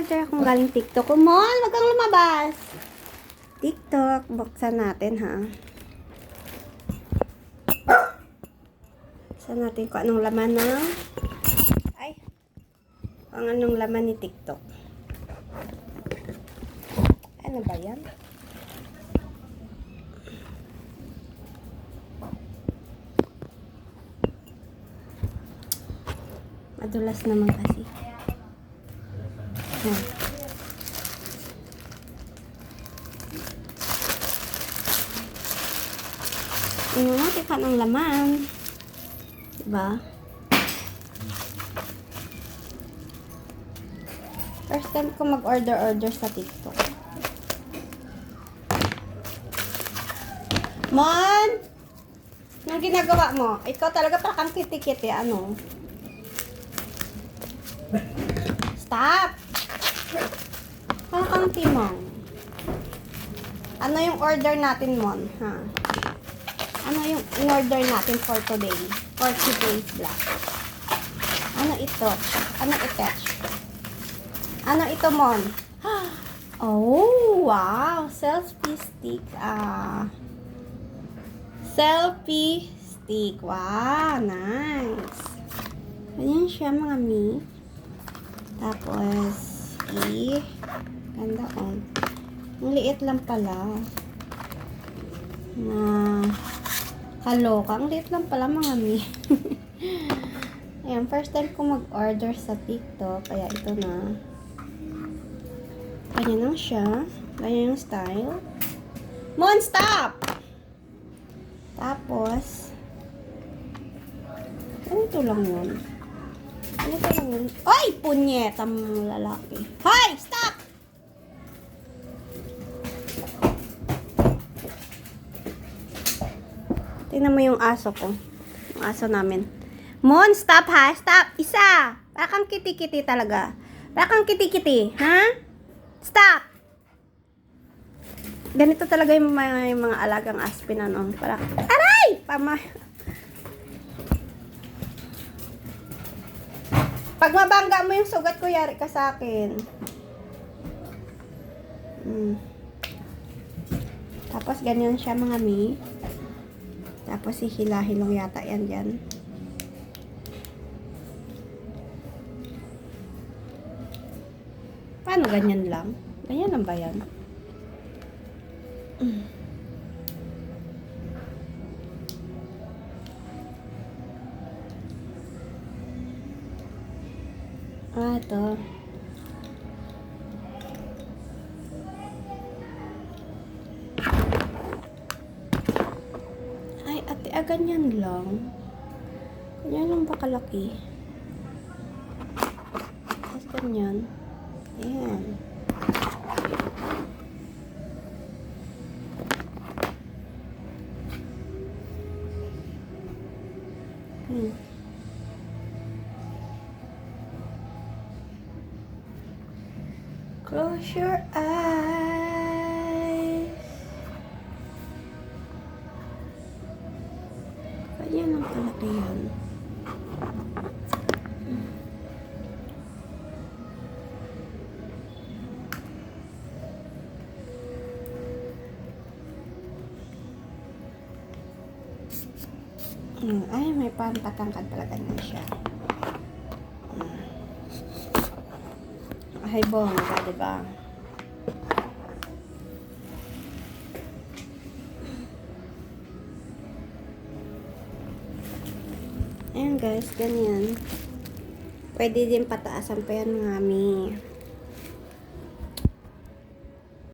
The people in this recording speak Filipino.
order akong galing TikTok. Kumon, wag kang lumabas. TikTok, buksan natin ha. Buksan natin kung anong laman ng... Ay, kung anong laman ni TikTok. Ano ba yan? Madulas naman kasi. Hmm. Natin kung anong laman. Diba? First time ko mag-order-order sa TikTok. Mon! Anong ginagawa mo? Ikaw talaga parang kiti-kiti. Ano? Stop! Parang kang timong. Ano yung order natin, Mon? Ha? Ano yung in-order natin for today? For today's vlog. Ano ito? Ano attach? Ano ito, Mon? Oh, wow! Selfie stick. Ah. Selfie stick. Wow, nice. Ganyan siya, mga mi. Tapos, eh, ganda oh. Ang liit lang pala. Na, kaloka. Ang liit lang pala, mga mi. Ayan, first time ko mag-order sa TikTok. Kaya ito na. Ganyan lang siya. Ganyan yung style. Mon, stop! Tapos, ganito lang yun. Ganito lang yun. Ay! Punyeta mga lalaki. Hoy! Stop! Tingnan mo yung aso ko. Yung aso namin. Mon, stop ha! Stop! Isa! Para kang kiti-kiti talaga. Para kang kiti-kiti. Ha? Stop! Ganito talaga yung mga, yung mga alagang aspin ano. Para, aray! Pama. Pag mabangga mo yung sugat ko, yari ka sa akin. Mm. Tapos ganyan siya mga mi. Tapos hihila-hilong yata yan dyan. Paano ganyan lang? Ganyan lang ba yan? Ah, ito. Ate, ah, ganyan lang. Ganyan lang ba kalaki? Tapos ganyan. Ayan. Hmm. Close your eyes. Ganyan ang kalaki yan. Hmm, ay, may pampatangkad pala ganyan siya. Hmm. Ay, bongga, diba? Ayan guys, ganyan. Pwede din pataasan pa yan mga mi.